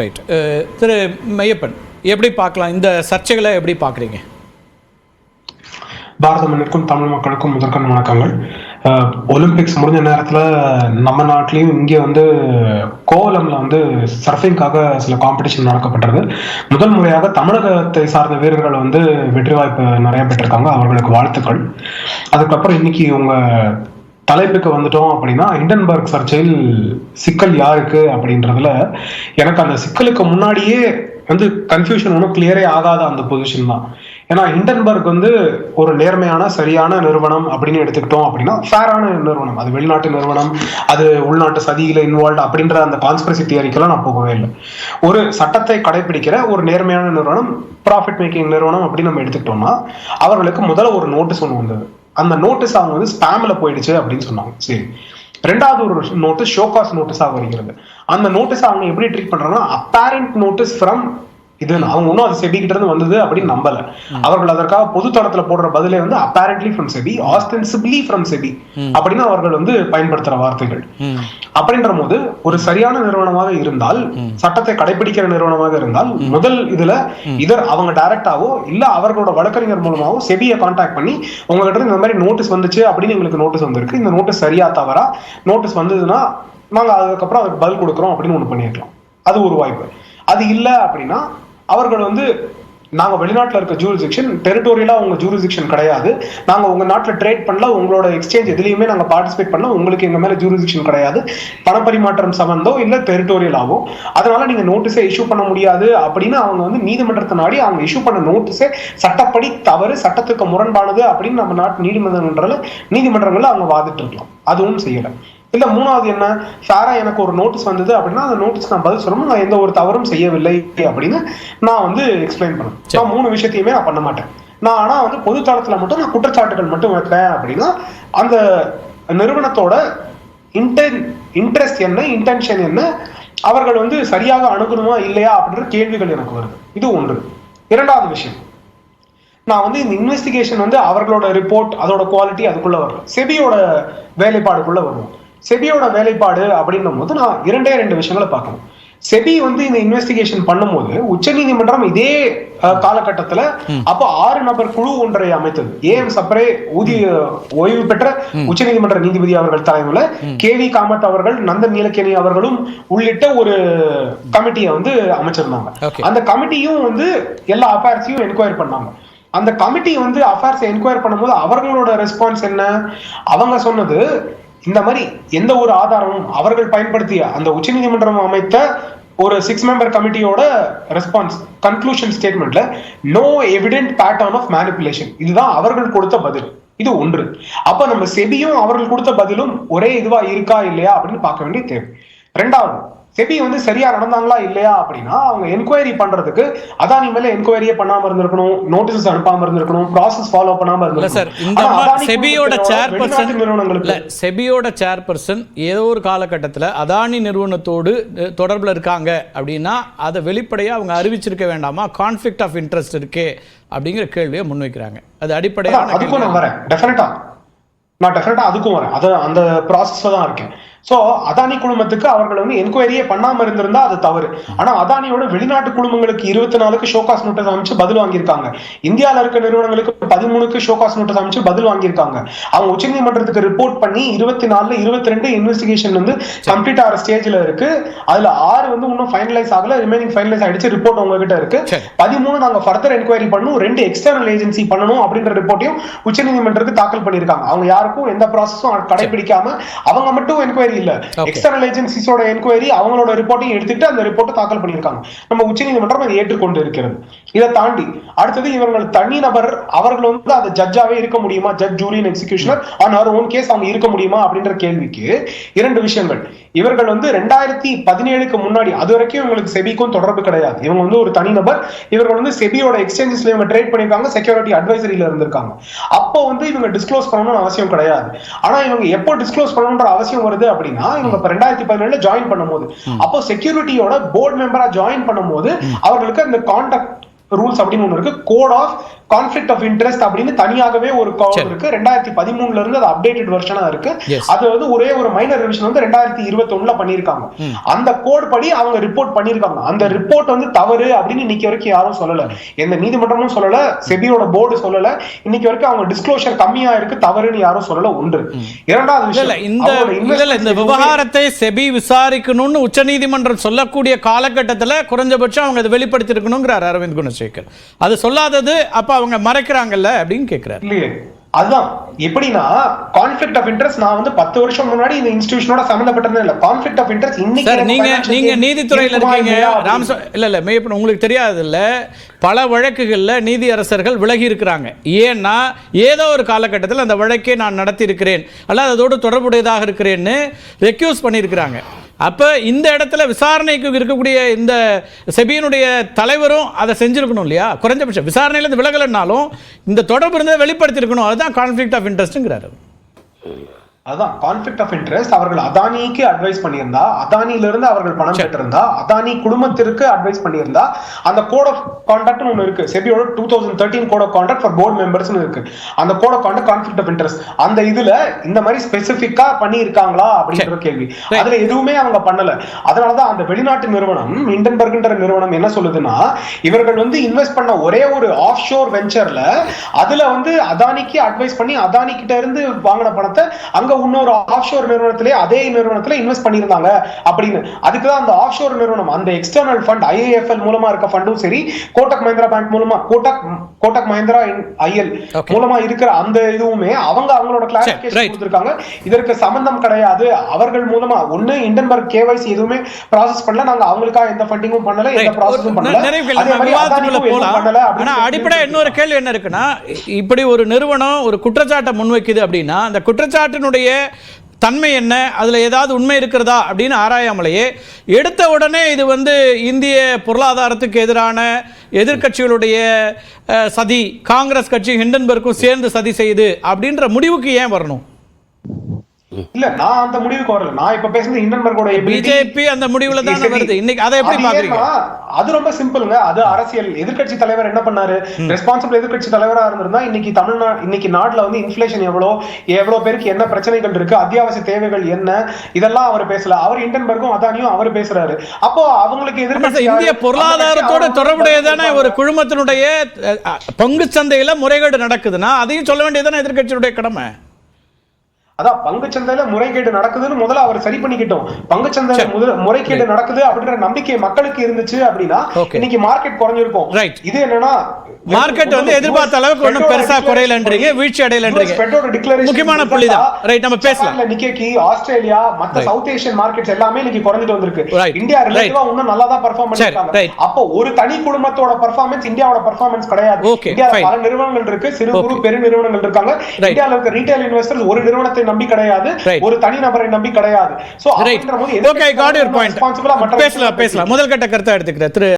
Right uh, திரு மையப்பன் எப்படி பார்க்கலாம்? இந்த சர்ச்சைகளை எப்படி பார்க்குறீங்க? பாரத மண்ணிற்கும் தமிழ் மக்களுக்கும் முதற்கண் வணக்கங்கள். ஒலிம்பிக்ஸ் முடிஞ்ச நேரத்தில் நம்ம நாட்டிலையும் இங்கே வந்து கோவலமில் வந்து சர்ஃபிங்காக சில காம்படிஷன் நடக்கப்பட்டது. முதல் முறையாக தமிழகத்தை சார்ந்த வீரர்கள் வந்து வெற்றி வாய்ப்பு நிறைய பெற்றிருக்காங்க. அவர்களுக்கு வாழ்த்துக்கள். அதுக்கப்புறம் இன்னைக்கு உங்க தலைப்புக்கு வந்துட்டோம் அப்படின்னா ஹிண்டன்பர்க் சர்ச்சையில் சிக்கல் யாருக்கு அப்படின்றதுல எனக்கு அந்த சிக்கலுக்கு முன்னாடியே வந்து கன்ஃபியூஷன் ஒன்றும் கிளியரே ஆகாத அந்த பொசிஷன் தான். ஏன்னா ஹிண்டன்பர்க் வந்து ஒரு நேர்மையான சரியான நிறுவனம் அப்படின்னு எடுத்துக்கிட்டோம் அப்படின்னா ஃபேரான நிறுவனம். அது வெளிநாட்டு நிறுவனம் அது உள்நாட்டு சதியில இன்வால்வ் அப்படின்ற அந்த கான்ஸ்பிரசி தியரிக்கெல்லாம் நான் போகவே இல்லை. ஒரு சட்டத்தை கடைபிடிக்கிற ஒரு நேர்மையான நிறுவனம் ப்ராஃபிட் மேக்கிங் நிறுவனம் அப்படின்னு நம்ம எடுத்துக்கிட்டோம்னா அவர்களுக்கு முதல்ல ஒரு நோட்டீஸ் ஒன்று வந்தது. அந்த நோட்டீஸ் அவங்க வந்து ஸ்பேமில் போயிடுச்சு அப்படின்னு சொன்னாங்க. சரி. ரெண்டாவது ஒரு நோட்டீஸ் ஷோகாஸ் நோட்டீஸாக வருகிறது. அந்த நோட்டீஸ் அவங்க எப்படி ட்ரீட் பண்ணுறாங்கன்னா அப்பேரண்ட் நோட்டீஸ் ஃப்ரம் இது அவங்க இன்னும் அது செபி கிட்ட இருந்து வந்தது அப்படின்னு நம்பல. அவர்கள் அதற்காக பொது தளத்துல போடுற பதிலே வந்து apparently from SEBI ostensibly from SEBI அப்படின்னு அவர்கள் வந்து பயன்படுத்துற வார்த்தைகள். அப்படின்ற போது ஒரு சரியான நிறுவனமாக இருந்தால் சட்டத்தை கடைபிடிக்கிற நிறுவனமாக இருந்தால் முதல் இதுல இதர் அவங்க டைரக்டாவோ இல்ல அவர்களோட வழக்கறிஞர் மூலமாவோ செபியை காண்டாக்ட் பண்ணி உங்ககிட்ட இருந்து இந்த மாதிரி நோட்டீஸ் வந்துச்சு அப்படின்னு எங்களுக்கு நோட்டீஸ் வந்திருக்கு. இந்த நோட்டீஸ் சரியா தவறா நோட்டீஸ் வந்ததுன்னா நாங்க அதுக்கப்புறம் அதுக்கு பதில் கொடுக்குறோம் அப்படின்னு ஒண்ணு பண்ணிருக்கலாம். அது ஒரு வாய்ப்பு. அது இல்ல அப்படின்னா அவர்கள் வந்து நாங்க வெளிநாட்டுல இருக்க ஜூரிசிக்ஷன் டெரிட்டோரியலா உங்க ஜூரிசிக்ஷன் கிடையாது. நாங்க உங்க நாட்டுல ட்ரேட் பண்ணல உங்களோட எக்ஸ்சேஞ்ச் எதுலயுமே நாங்க பார்ட்டிசிபேட் பண்ணல உங்களுக்கு எங்க மேல ஜூரிசிக்ஷன் கிடையாது. பணப்பரிமாற்றம் சம்பந்தம் இல்ல டெரிட்டோரியலாவோ அதனால நீங்க நோட்டீஸை இஷ்யூ பண்ண முடியாது அப்படின்னு அவங்க வந்து நீதிமன்றத்தை நாடி அவங்க இஷ்யூ பண்ண நோட்டீஸே சட்டப்படி தவறு சட்டத்துக்கு முரண்பானது அப்படின்னு நம்ம நாட்டு நீதிமன்றங்கள்ல நீதிமன்றங்கள்ல அவங்க வாதிட்டு இருக்கலாம் அதுவும் செய்யலை. இல்ல மூணாவது என்ன? ஃபேரா எனக்கு ஒரு நோட்டீஸ் வந்தது அப்படின்னா அந்த நோட்டீஸ் நான் பதில் சொல்லணும். நான் எந்த ஒரு தவறும் செய்யவில்லை அப்படின்னு நான் வந்து எக்ஸ்பிளைன் பண்ணேன் நான் மூணு விஷயத்தையுமே நான் பண்ண மாட்டேன். நான் ஆனா வந்து பொது தளத்துல மட்டும் நான் குற்றச்சாட்டுகள் மட்டும் வைக்கிறேன் அப்படின்னா அந்த நிறுவனத்தோட இன்டென் இன்ட்ரெஸ்ட் என்ன இன்டென்ஷன் என்ன அவர்கள் வந்து சரியாக அணுகணுமா இல்லையா அப்படின்ற கேள்விகள் எனக்கு வருது. இது ஒன்று. இரண்டாவது விஷயம். நான் வந்து இந்த இன்வெஸ்டிகேஷன் வந்து அவர்களோட ரிப்போர்ட் அதோட குவாலிட்டி அதுக்குள்ள வரல. செபியோட வேலைப்பாடுக்குள்ள வருவோம். செபியோட வேலைப்பாடு அப்படின்னும் போது நான் இரண்டே ரெண்டு விஷயங்களை பார்க்கணும். செபி வந்து இந்த இன்வெஸ்டிகேஷன் பண்ணும்போது உச்சநீதிமன்றம் இதே அஹ், காலகட்டத்துல அப்போ ஆறு நபர் குழு ஒன்றை அமைத்தது. ஏஎம் சப்ரே ஊதிய ஓய்வு பெற்ற உச்சநீதிமன்ற நீதிபதி அவர்கள் தலைமையில கே வி காமத் அவர்கள் நந்தன் நீலக்கேணி அவர்களும் உள்ளிட்ட ஒரு கமிட்டியை வந்து அமைச்சிருந்தாங்க. அந்த கமிட்டியும் வந்து எல்லா அஃபேர்ஸையும் என்கொயர் பண்ணாங்க. அந்த கமிட்டி வந்து அஃபேர்ஸ் என்கொயர் பண்ணும்போது அவர்களோட ரெஸ்பான்ஸ் என்ன? அவங்க சொன்னது இந்த மாதிரி எந்த ஒரு ஆதாரமும் அவர்கள் பயன்படுத்திய அந்த உச்சநீதிமன்றம் அமைத்த ஒரு சிக்ஸ் மெம்பர் கமிட்டியோட response conclusion ஸ்டேட்மெண்ட்ல no evident pattern of manipulation இதுதான் அவர்கள் கொடுத்த பதில். இது ஒன்று. அப்ப நம்ம செபியும் அவர்கள் கொடுத்த பதிலும் ஒரே இதுவா இருக்கா இல்லையா அப்படின்னு பார்க்க வேண்டிய தேவை. ரெண்டாவது செபி வந்து சரியா நடந்தாங்களா இல்லையா அப்படின்னா அவங்க என்கொயரி பண்றதுக்கு அதானி மேல என்கொயரியே பண்ணாம இருந்திருக்கணும் நோட்டீஸ் அனுப்பாம இருந்திருக்கணும் ப்ராசஸ் ஃபாலோ பண்ணாம இல்ல சார் இருந்திருக்கணும் இந்த செபியோட சேர்பர்சன் நிறுவனங்களுக்கு இல்ல செபியோட சேர்பர்சன் ஏதோ ஒரு காலகட்டத்தில் அதானி நிறுவனத்தோடு தொடர்புல இருக்காங்க அப்படின்னா அதை வெளிப்படையா அவங்க அறிவிச்சிருக்க வேண்டாமா? கான்ஃப்ளிக்ட் ஆஃப் இன்ட்ரெஸ்ட் இருக்கே அப்படிங்கிற கேள்வியை முன்வைக்கிறாங்க. அது அதான், அடிப்படையான அதுக்கும் நான். வரேன். டெஃபினட்டா நான் டெஃபினட்டா அதுக்கும் வரேன். அது அந்த ப்ராசஸ்ல தான் இருக்கேன். சோ அதானி குழுமத்துக்கு அவர்கள் வந்து என்கொயரியே பண்ணாம இருந்திருந்தா அது தவறு. ஆனா அதானியோட வெளிநாட்டு குழுமங்களுக்கு இருபத்தி நாலுக்கு ஷோகாஸ் நோட்டீஸ் அமைச்சு பதில் வாங்கியிருக்காங்க. இந்தியால இருக்க நிறுவனங்களுக்கு பதிமூணுக்கு ஷோகாஸ் நோட்டீஸ் அமைச்சு பதில் வாங்கியிருக்காங்க. அவங்க உச்சநீதிமன்றத்துக்கு ரிப்போர்ட் பண்ணி இருபத்தி நாலுல இருபத்தி ரெண்டு இன்வெஸ்டிகேஷன் வந்து கம்ப்ளீட் ஆகிற ஸ்டேஜ்ல இருக்கு. அதுல ஆறு வந்து இன்னும் ஃபைனலைஸ் ஆகல. ரிமைனிங் ஃபைனலைஸ் ஆயிடுச்சு. ரிப்போர்ட் உங்ககிட்ட இருக்கு. பதிமூணு நாங்க ஃபர்தர் என்கொயரி பண்ணணும். ரெண்டு எக்ஸ்டர்னல் ஏஜென்சி பண்ணணும் அப்படின்ற ரிப்போர்ட்டையும் உச்சநீதிமன்றத்துக்கு தாக்கல் பண்ணிருக்காங்க அவங்க யாருக்கும் எந்த ப்ராசஸும் கடைபிடிக்காம அவங்க மட்டும் என்கொயரி இல்ல. எக்ஸ்டர்னல் ஏஜென்சிஸோட என்கொயரி அவங்களோட ரிப்போர்ட்டையும் எடுத்துட்டு அந்த ரிப்போர்ட்டை தாக்கல் பண்ணிருக்காங்க நம்ம உச்சநீதிமன்றம் அதை ஏற்றுக்கொண்டு இருக்கிறது இதை தாண்டி அடுத்தது இவர்கள் தனி நபர் அவர்கள் வந்து அது ஜட்ஜாவே இருக்க முடியுமா? Judge jury and executioner on our own case அவங்க இருக்க முடியுமா? அப்படின்ற கேள்விக்கு இரண்டு விஷயங்கள். இவர்கள் வந்து ரெண்டாயிரத்தி பதினேழுக்கு முன்னாடி அது வரைக்கும் இவங்களுக்கு செபிக்கும் தொடர்பு கிடையாது. இவங்க வந்து ஒரு தனிநபர் இவர்கள் வந்து செபியோட எக்ஸ்சேஞ்சஸ்ல இவங்க ட்ரேட் பண்ணிருக்காங்க செக்யூரிட்டி அட்வைசரியில இருந்திருக்காங்க. அப்போ வந்து இவங்க டிஸ்க்ளோஸ் பண்ணணும்னு அவசியம் கிடையாது. ஆனா இவங்க எப்போ டிஸ்க்ளோஸ் பண்ணணும்ன்ற அவசியம் வருது அப்படின்னா இவங்க இப்ப ரெண்டாயிரத்தி பதினேழுல ஜாயின் பண்ணும்போது. அப்போ செக்யூரிட்டியோட போர்டு மெம்பரா ஜாயின் பண்ணும்போது அவர்களுக்கு அந்த கான்டாக்ட் ரூல்ஸ் அப்படின்னு ஒன்று இருக்கு. Code of conflict of interest அப்படின்னு தனியாகவே ஒரு கோட் சரி. இருக்கு. ரெண்டாயிரத்தி பதிமூணுல இருந்து அது அப்டேட்டட் வெர்ஷனா இருக்கு. அது வந்து ஒரே ஒரு மைனர் ரிவிஷன் வந்து ரெண்டாயிரத்தி இருபத்தி ஒண்ணுல பண்ணிருக்காங்க அந்த கோட் படி அவங்க ரிப்போர்ட் பண்ணிருக்காங்க அந்த ரிப்போர்ட் வந்து தவறு அப்படின்னு இன்னைக்கு வரைக்கும் யாரும் சொல்லல. எந்த நீதிமன்றமும் சொல்லல. செபியோட போர்டு சொல்லல. இன்னைக்கு வரைக்கும் அவங்க டிஸ்க்ளோஷர் கம்மியா இருக்கு. தவறுன்னு யாரும் சொல்லல. ஒன்று. இரண்டாவது விஷயம் இந்த விவகாரத்தை செபி விசாரிக்கணும்னு உச்சநீதிமன்றம் சொல்லக்கூடிய காலகட்டத்துல குறைஞ்சபட்சம் அவங்க அதை வெளிப்படுத்தி இருக்கணுங்கிறார் அரவிந்த் குணசேகர். அது சொல்லாதது அப்ப அவங்க மறைக்கிறாங்கல்ல அப்படின்னு கேக்குறாரு. இல்லையே. அதுதான். எப்படின்னா கான்ஃபிளிக்ட் ஆஃப் இன்ட்ரெஸ்ட் நான் வந்து பத்து வருஷம் முன்னாடி இந்த இன்ஸ்டிடியூஷனோட சம்பந்தப்பட்டது இல்ல. கான்ஃபிளிக்ட் ஆஃப் இன்ட்ரெஸ்ட் இன்னைக்கு நீங்க நீங்க நீதித்துறையில இருக்கீங்க. ராம் இல்ல இல்ல மேய்ப்பன் உங்களுக்கு தெரியாது இல்ல பல வழக்குகள்ல நீதியரசர்கள் விலகி இருக்கிறாங்க. ஏன்னா ஏதோ ஒரு காலகட்டத்தில் அந்த வழக்கை நான் நடத்தி இருக்கிறேன் அல்லது அதோடு தொடர்புடையதாக இருக்கிறேன்னு ரெக்யூஸ் பண்ணியிருக்கிறாங்க. அப்போ இந்த இடத்துல விசாரணைக்கு இருக்கக்கூடிய இந்த செபியினுடைய தலைவரும் அதை செஞ்சுருக்கணும் இல்லையா? குறைஞ்சபட்சம். விசாரணையிலேருந்து விலகலைன்னாலும் இந்த தொடர்பு இருந்ததை வெளிப்படுத்தியிருக்கணும். அதுதான் கான்ஃபிளிக்ட் ஆஃப் இன்ட்ரெஸ்ட்டுங்கிறாரு அதான் கான்ஃபிளிக்ட் ஆஃப் இன்ட்ரெஸ்ட் அவர்கள் அதானிக்கு அட்வைஸ் பண்ணியிருந்தா அதானில இருந்து அவர்கள் பணம் பெற்றிருந்தா அதானி குடும்பத்திற்கு அட்வைஸ் பண்ணியிருந்தா அந்த கோட் ஆஃப் கான்டாக்ட் ஒன்று இருக்கு. செபியோட two thousand thirteen code of conduct for board மெம்பர்ஸ்னு இருக்கு. அந்த code of conduct conflict of interest அந்த இதுல இந்த மாதிரி ஸ்பெசிபிக்கா பண்ணியிருக்காங்களா அப்படின்ற கேள்வி. அதுல எதுவுமே அவங்க பண்ணல. அதனாலதான் அந்த வெளிநாட்டு நிறுவனம் இண்டன்பர்க்ன்ற நிறுவனம் என்ன சொல்லுதுன்னா இவர்கள் வந்து இன்வெஸ்ட் பண்ண ஒரே ஒரு ஆஃப் ஷோர் வெஞ்சர்ல அதுல வந்து அதானிக்கு அட்வைஸ் பண்ணி அதானி கிட்ட இருந்து வாங்கின பணத்தை அங்க இன்னொரு ஆஃப் ஷோர் நிறுவனத்திலே அதே நிறுவனத்துல இன்வெஸ்ட் பண்ணியிருந்தாங்க அப்படின்னு. அதுக்கு தான் அந்த ஆஃப் ஷோர் நிறுவனம் அந்த எக்ஸ்டர்னல் ஃபண்ட் ஐஏஎஃப்எல் மூலமா இருக்க ஃபண்டும் சரி கோட்டக் மஹிந்திரா பேங்க் மூலமா கோட்டக் கோட்டக் மஹிந்திரா ஐஎல். மூலமா இருக்கிற அந்த இதுவுமே அவங்க அவங்களோட. கிளாரிபிகேஷன் கொடுத்திருக்காங்க. இதற்கு சம்பந்தம் கிடையாது. அவர்கள் மூலமா ஒண்ணு இண்டன்பர்க் கேவைசி எதுவுமே ப்ராசஸ் பண்ணல. நாங்க அவங்களுக்காக எந்த ஃபண்டிங்கும் பண்ணல எந்த. ப்ராசஸும் பண்ணல. ஆனா அடிப்படை இன்னொரு கேள்வி என்ன இருக்குன்னா இப்படி ஒரு நிறுவனம் ஒரு குற்றச்சாட்டை முன்வைக்குது அப்படின்னா அந்த குற்றச்சாட்டினுடைய தன்மை என்ன? அதுல ஏதாவது உண்மை இருக்கிறதா? அப்படின்னு ஆராயாமலேயே எடுத்த உடனே இது வந்து இந்திய பொருளாதாரத்துக்கு எதிரான எதிர்க்கட்சிகளுடைய சதி காங்கிரஸ் கட்சி ஹிண்டன்பர்க்கும் சேர்ந்து சதி செய்யுது அப்படின்ற முடிவுக்கு ஏன் வரணும்? இல்ல நான் அந்த முடிவுக்கு வரல. நான் இப்ப பேசுறது இண்டன்பர்கோட பிஜேபி அந்த முடிவுல தானே வருது. இன்னைக்கு அதை எப்படி பாக்குறீங்க? அது ரொம்ப சிம்பிளுங்க அது அரசியல். எதிர்க்கட்சி தலைவர் என்ன பண்ணாரு? ரெஸ்பான்சிபிள் எதிர்க்கட்சி தலைவரா இருந்திருந்தா இன்னைக்கு தமிழ்நாடு இன்னைக்கு நாட்டுல வந்து இன்ஃபிளேஷன் எவ்வளவு எவ்வளவு பேருக்கு என்ன பிரச்சனைகள் இருக்கு அத்தியாவசிய தேவைகள் என்ன இதெல்லாம் அவர் பேசல. அவர் இண்டன்பர்க்கும் அதானியும் அவர் பேசுறாரு. அப்போ அவங்களுக்கு எதிர்க்கட்சி இந்திய பொருளாதாரத்தோட தொடர்புடையதான ஒரு குழுமத்தினுடைய பங்கு சந்தையில முறைகேடு நடக்குதுன்னா அதையும் சொல்ல வேண்டியதானே எதிர்க்கட்சியுடைய கடமை? அதான் பங்குச்சந்தையில முறைகேடு நடக்குதுன்னு முதல்ல அவர் சரி பண்ணிக்கிட்டோம் பங்குச்சந்தையில முதல் முறைகேடு நடக்குது அப்படின்ற நம்பிக்கை மக்களுக்கு இருந்துச்சு அப்படின்னா. இன்னைக்கு மார்க்கெட் குறைஞ்சிருக்கும். இது என்னன்னா மார்க்கெட் வந்து எதிர்பார்த்த அளவுக்கு ஒண்ணும் பெருசா குறையலன்றீங்க வீழ்ச்சி அடையலன்றீங்க முக்கியமான புள்ளிதான் ரைட் நம்ம பேசலாம் நிக்கேக்கி ஆஸ்திரேலியா மத்த. சவுத் ஏசியன் மார்க்கெட்ஸ் எல்லாமே இன்னைக்கு குறைஞ்சிட்டு வந்திருக்கு. இந்தியா. ரிலேட்டிவா இன்னும் நல்லா தான் பெர்ஃபார்ம் பண்ணிருக்காங்க. அப்போ ஒரு தனி குடும்பத்தோட பெர்ஃபார்மன்ஸ் இந்தியாவோட பெர்ஃபார்மன்ஸ் கிடையாது இந்தியால. பல நிறுவனங்கள் இருக்கு சிறு குறு. பெரு நிறுவனங்கள் இருக்காங்க. இந்தியால இருக்க ரீட்டைல் இன்வெஸ்டர்ஸ் ஒரு நிறுவனத்தை நம்பி கிடையாது. ஒரு தனி நபரை நம்பி கிடையாது so right okay got your point பேசலாம் பேசலாம் முதல் கட்ட கருத்தை எடுத்துக்கிறேன் திரு